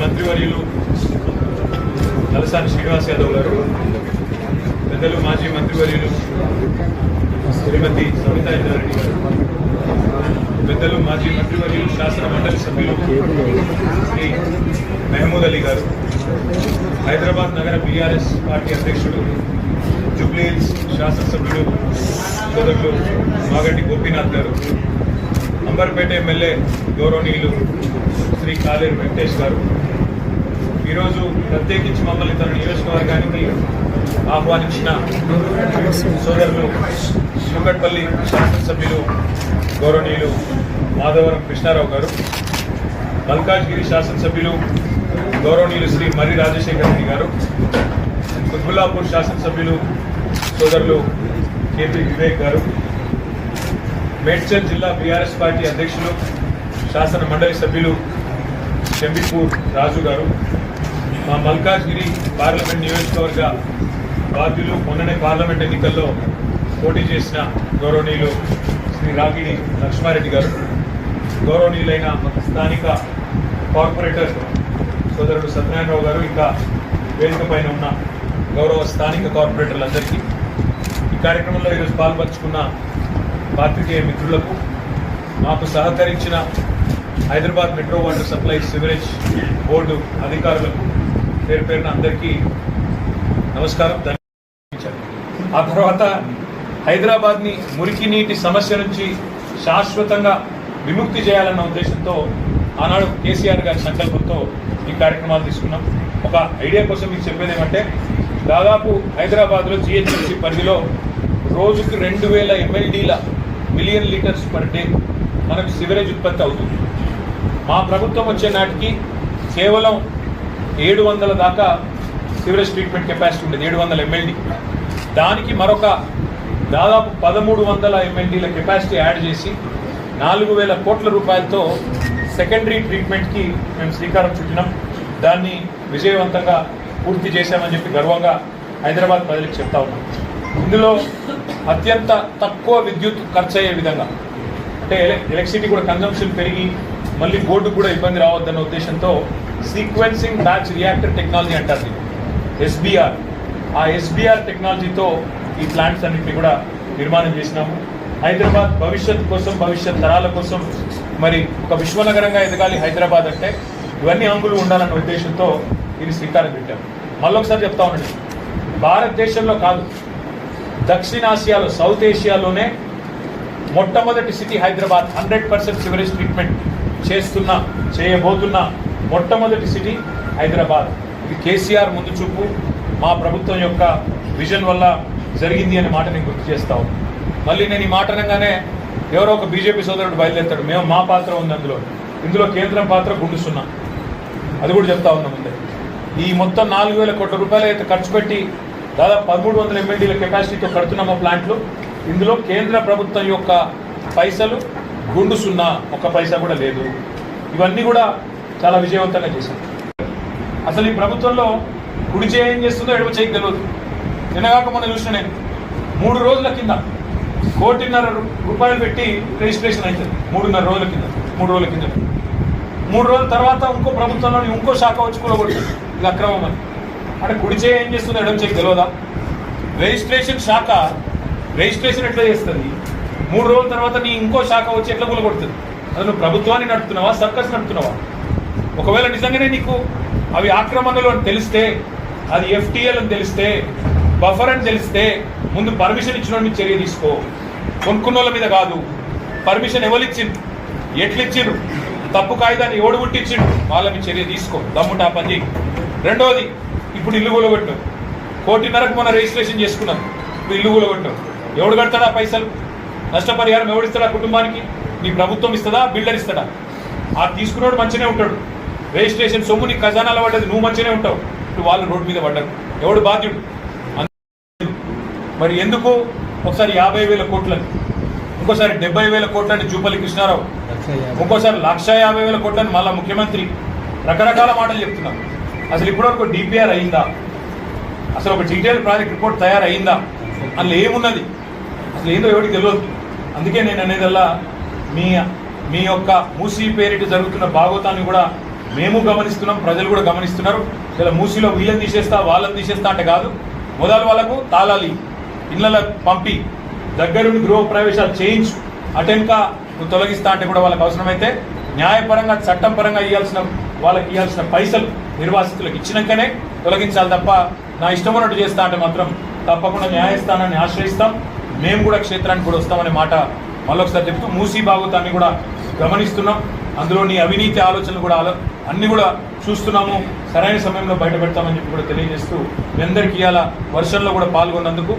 మంత్రివర్యులు నలసాని శ్రీనివాస్ యాదవ్ గారు పెద్దలు మాజీ మంత్రివర్యులు శ్రీమతి సవితా ఇంద్రారెడ్డి గారు పెద్దలు మాజీ మంత్రివర్యులు శాసన మండలి సభ్యులు శ్రీ మెహమూద్ అలీ గారు హైదరాబాద్ నగర బీఆర్ఎస్ పార్టీ అధ్యక్షుడు జూబ్లీహిల్స్ శాసనసభ్యుడు సోదరులు మాగడ్డి గోపీనాథ్ గారు అంబర్పేట ఎమ్మెల్యే గౌరవనీయులు శ్రీ కాలేరు వెంకటేష్ గారు ఈరోజు ప్రత్యేకించి మమ్మల్ని తన నియోజకవర్గానికి ఆహ్వానించిన సోదరులు శివకట్పల్లి శాసనసభ్యులు గౌరవనీయులు మాధవరం కృష్ణారావు గారు మల్కాజ్గిరి శాసనసభ్యులు గౌరవనీయులు శ్రీ మర్రి రాజశేఖర రెడ్డి గారు కుత్బుల్లాపూర్ శాసనసభ్యులు సోదరులు కేపీ వివేక్ గారు మేడ్చల్ జిల్లా బీఆర్ఎస్ పార్టీ అధ్యక్షులు శాసన మండలి సభ్యులు చెంబిపూర్ రాజు గారు మా మల్కాజ్గిరి పార్లమెంట్ నియోజకవర్గ బాధ్యులు మొన్ననే పార్లమెంట్ ఎన్నికల్లో పోటీ చేసిన గౌరవనీయులు శ్రీ రాగిణి లక్ష్మారెడ్డి గారు. గౌరవనీయులైన స్థానిక కార్పొరేటర్ సోదరుడు సత్యనారాయణరావు గారు ఇంకా వేదిక పైన ఉన్న గౌరవ స్థానిక కార్పొరేటర్లందరికీ ఈ కార్యక్రమంలో ఈరోజు పాల్పంచుకున్న పాత్రికేయ మిత్రులకు మాకు సహకరించిన Hyderabad metro water supply sewerage board అధికారులకు పేరు పేరున అందరికీ నమస్కారం ధన్యవాదాలు. ఆ తర్వాత హైదరాబాద్ని మురికి నీటి సమస్య నుంచి శాశ్వతంగా విముక్తి చేయాలన్న ఉద్దేశంతో ఆనాడు కేసీఆర్ గారి సంకల్పంతో ఈ కార్యక్రమాలు తీసుకున్నాం. ఒక ఐడియా కోసం మీకు చెప్పేది ఏమంటే దాదాపు హైదరాబాద్లో జిహెచ్ఎంసీ పరిధిలో రోజుకి రెండు వేల ఎంఎల్డీల మిలియన్ లీటర్స్ పర్ డే మనకు సివరేజ్ ఉత్పత్తి అవుతుంది. మా ప్రభుత్వం వచ్చే నాటికి కేవలం ఏడు వందల దాకా సివరేజ్ ట్రీట్మెంట్ కెపాసిటీ ఉండేది ఏడు వందల ఎంఎల్డీ దానికి మరొక దాదాపు పదమూడు వందల ఎంఎల్డీల కెపాసిటీ యాడ్ చేసి నాలుగు వేల కోట్ల రూపాయలతో సెకండరీ ట్రీట్మెంట్కి మేము శ్రీకారం చుట్టినాం. దాన్ని విజయవంతంగా పూర్తి చేశామని చెప్పి గర్వంగా హైదరాబాద్ ప్రజలకు చెప్తా ఉన్నాం. ఇందులో అత్యంత తక్కువ విద్యుత్ ఖర్చు అయ్యే విధంగా అంటే ఎలక్ట్రిసిటీ కూడా కన్జంప్షన్ పెరిగి మళ్ళీ బోర్డు కూడా ఇబ్బంది రావద్దన్న ఉద్దేశంతో సీక్వెన్సింగ్ బ్యాచ్ రియాక్టర్ టెక్నాలజీ అంటారు దీన్ని. ఎస్బీఆర్. ఆ ఎస్బీఆర్ టెక్నాలజీతో ఈ ప్లాంట్స్ అన్నింటినీ కూడా నిర్మాణం చేసినాము. హైదరాబాద్ భవిష్యత్ కోసం భవిష్యత్ తరాల కోసం మరి ఒక విశ్వనగరంగా ఎదగాలి హైదరాబాద్ అంటే ఇవన్నీ అంగులు ఉండాలన్న ఉద్దేశంతో ఇది శ్రీకారం పెట్టారు మళ్ళొకసారి చెప్తా ఉండండి భారతదేశంలో కాదు దక్షిణాసియాలో సౌత్ ఏషియాలోనే మొట్టమొదటి city Hyderabad hundred percent sewerage treatment చేస్తున్న చేయబోతున్న మొట్టమొదటి సిటీ హైదరాబాద్. ఇది కేసీఆర్ ముందు చూపు మా ప్రభుత్వం యొక్క విజన్ వల్ల జరిగింది అనే మాట నేను గుర్తు చేస్తాం మళ్ళీ నేను ఈ మాట అనగానే ఎవరో ఒక బీజేపీ సోదరుడు బయలుదేరుతాడు. మేము మా పాత్ర ఉంది అందులో. ఇందులో కేంద్రం పాత్ర గుండు సున్నా అది కూడా చెప్తా ఉన్నాం ముందే. ఈ మొత్తం నాలుగు వేల కోట్ల రూపాయలు అయితే ఖర్చు పెట్టి దాదాపు పదమూడు వందల ఎంఎల్డీల కెపాసిటీతో కడుతున్నాము ప్లాంట్లు ఇందులో కేంద్ర ప్రభుత్వం యొక్క పైసలు గుండు సున్నా ఒక్క పైసా కూడా లేదు. ఇవన్నీ కూడా చాలా విజయవంతంగా చేశారు. అసలు ఈ ప్రభుత్వంలో కుడి చేయం ఏం చేస్తుందో ఎడమ చేయగలదు తెలియదు నిన్నగాక మొన్న చూసిన నేను. మూడు రోజుల కింద కోటిన్నర రూపాయలు పెట్టి రిజిస్ట్రేషన్ అవుతుంది మూడున్నర రోజుల కింద మూడు రోజుల కింద. మూడు రోజుల తర్వాత ఇంకో ప్రభుత్వంలోని ఇంకో శాఖ వచ్చి కూలగొడుతుంది. ఇది అక్రమం అని. అంటే కుడి చేయి ఏం చేస్తుందో ఎడమ చేయి తెలియదా రిజిస్ట్రేషన్ శాఖ రిజిస్ట్రేషన్ ఎట్లా చేస్తుంది? మూడు రోజుల తర్వాత నీ ఇంకో శాఖ వచ్చి ఎట్లా కూలగొడుతుంది అది నువ్వు ప్రభుత్వాన్ని నడుపుతున్నావా సర్కస్ నడుపుతున్నావా? ఒకవేళ నిజంగానే నీకు అవి ఆక్రమణలు అని తెలిస్తే అది ఎఫ్టీఎల్ అని తెలిస్తే బఫర్ అని తెలిస్తే ముందు పర్మిషన్ ఇచ్చిన మీద చర్య తీసుకో. కొనుక్కున్నోళ్ళ మీద కాదు. పర్మిషన్ ఎవరు ఎట్లిచ్చిండ్రు తప్పు కాగితాన్ని ఎవడు పుట్టించిండు? వాళ్ళ మీద చర్య తీసుకో. దమ్ముంటే ఆ పని రెండోది ఇప్పుడు ఇల్లు కూలగొట్టు కోటిన్నరకు మన రిజిస్ట్రేషన్ చేసుకున్నాం ఇప్పుడు ఇల్లు కూలగొట్టు ఎవడు కడతాడా పైసలు? నష్టపరిహారం ఎవడిస్తాడా కుటుంబానికి? నీ ప్రభుత్వం ఇస్తుందా? బిల్డర్ ఇస్తాడా? ఆ తీసుకున్నాడు మంచిగానే ఉంటాడు. రిజిస్ట్రేషన్ సొమ్ము నీ ఖజానాలో పడ్డది నువ్వు మంచిగానే ఉంటావు. వాళ్ళు రోడ్డు మీద పడ్డారు. ఎవడు బాధ్యుడు? మరి ఎందుకు? ఒకసారి యాభై వేల కోట్లని. ఇంకోసారి డెబ్బై వేల కోట్లని జూపల్లి కృష్ణారావు. ఇంకోసారి లక్ష యాభై వేల కోట్లని మళ్ళా ముఖ్యమంత్రి. రకరకాల మాటలు చెప్తున్నారు అసలు ఇప్పటివరకు డిపిఆర్ అయిందా? అసలు ఒక డీటెయిల్ ప్రాజెక్ట్ రిపోర్ట్ తయారయిందా అందులో ఏమున్నది? అసలు ఏందో ఎవరికి తెలియదు అందుకే నేను అనేదల్లా మీ మీ యొక్క మూసీ పేరిట జరుగుతున్న భాగవతాన్ని కూడా మేము గమనిస్తున్నాం ప్రజలు కూడా గమనిస్తున్నారు. ఇలా మూసీలో వీళ్ళని తీసేస్తా వాళ్ళని తీసేస్తా అంటే కాదు. మొదలు వాళ్ళకు తాళాలి ఇళ్ళ పంపి దగ్గరుండి గృహ ప్రవేశాలు చేయించు అటెంకా నువ్వు తొలగిస్తా అంటే కూడా వాళ్ళకి అవసరమైతే న్యాయపరంగా చట్టం పరంగా ఇవ్వాల్సిన వాళ్ళకి ఇవ్వాల్సిన పైసలు నిర్వాసితులకు ఇచ్చినాకనే తొలగించాలి తప్ప నా ఇష్టం ఉన్నట్టు చేస్తా అంటే మాత్రం తప్పకుండా న్యాయస్థానాన్ని ఆశ్రయిస్తాం. మేము కూడా క్షేత్రానికి కూడా వస్తామనే మాట మళ్ళొకసారి చెప్తూ మూసీ బాగుతాన్ని కూడా గమనిస్తున్నాం. అందులోని అవినీతి ఆలోచనలు కూడా ఆలో అన్ని కూడా చూస్తున్నాము. సరైన సమయంలో బయట పెడతామని చెప్పి కూడా తెలియజేస్తూ మీ అందరికీ ఇవాళ వర్షంలో కూడా పాల్గొన్నందుకు